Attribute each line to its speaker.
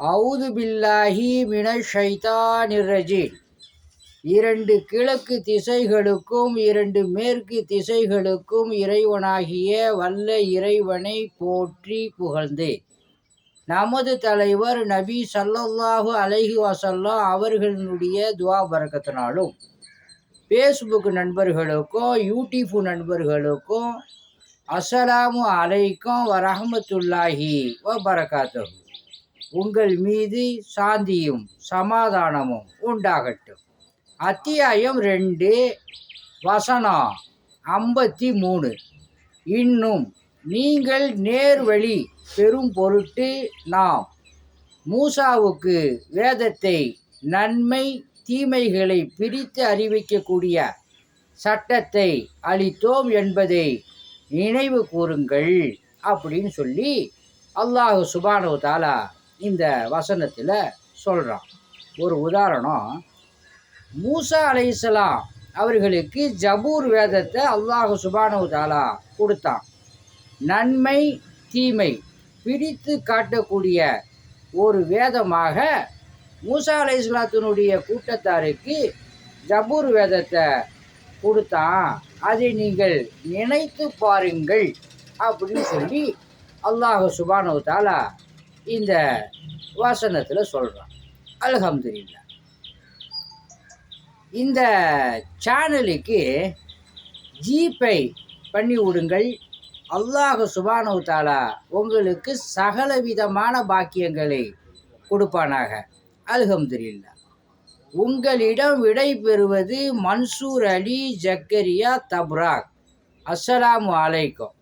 Speaker 1: அவுது பில்லாஹி மின ஷைத்தானிர் இரண்டு கிழக்கு திசைகளுக்கும் இரண்டு மேற்கு திசைகளுக்கும் இறைவனாகிய வல்ல இறைவனை போற்றி புகழ்ந்தேன் நமது தலைவர் நபி சல்லல்லாஹு அலஹி வசல்லாம் அவர்களினுடைய துவா பறக்கத்தினாலும் ஃபேஸ்புக் நண்பர்களுக்கும் யூடியூப் நண்பர்களுக்கும் அஸ்ஸலாமு அலைக்கும் வரஹமத்துல்லாஹி வ பரகாத்துஹு உங்கள் மீது சாந்தியும் சமாதானமும் உண்டாகட்டும். அத்தியாயம் ரெண்டு வசனம் ஐம்பத்தி மூணு இன்னும் நீங்கள் நேர்வழி பெறும் பொருட்டு நாம் மூசாவுக்கு வேதத்தை நன்மை தீமைகளை பிரித்து அறிவிக்கக்கூடிய சட்டத்தை அளித்தோம் என்பதை நினைவு கூறுங்கள் அப்படின்னு சொல்லி அல்லாஹு சுபானு தாலா இந்த வசனத்தில் சொல்கிறான் ஒரு உதாரணம் மூசா அலைசலாம் அவர்களுக்கு ஜபூர் வேதத்தை அல்லாஹு சுபானு தாலா கொடுத்தான். நன்மை தீமை பிடித்து காட்டக்கூடிய ஒரு வேதமாக மூசா அலைஹிஸ்ஸலாத்தினுடைய கூட்டத்தாருக்கு ஜபூர் வேதத்தை கொடுத்தான். அதை நீங்கள் நினைத்து பாருங்கள் அப்படின்னு சொல்லி அல்லாஹ் சுபானு தாலா இந்த வசனத்தில் சொல்கிறான் அலகம்துல்லா இந்த சேனலுக்கு ஜிபே பண்ணி விடுங்கள். அல்லாஹ் சுபானு தாலா உங்களுக்கு சகல விதமான பாக்கியங்களை கொடுப்பானாக. அலகம்துல்லா உங்களிடம் விடை பெறுவது மன்சூர் அலி ஜக்கரியா தப்ராக். அஸ்ஸலாமு அலைக்கும்.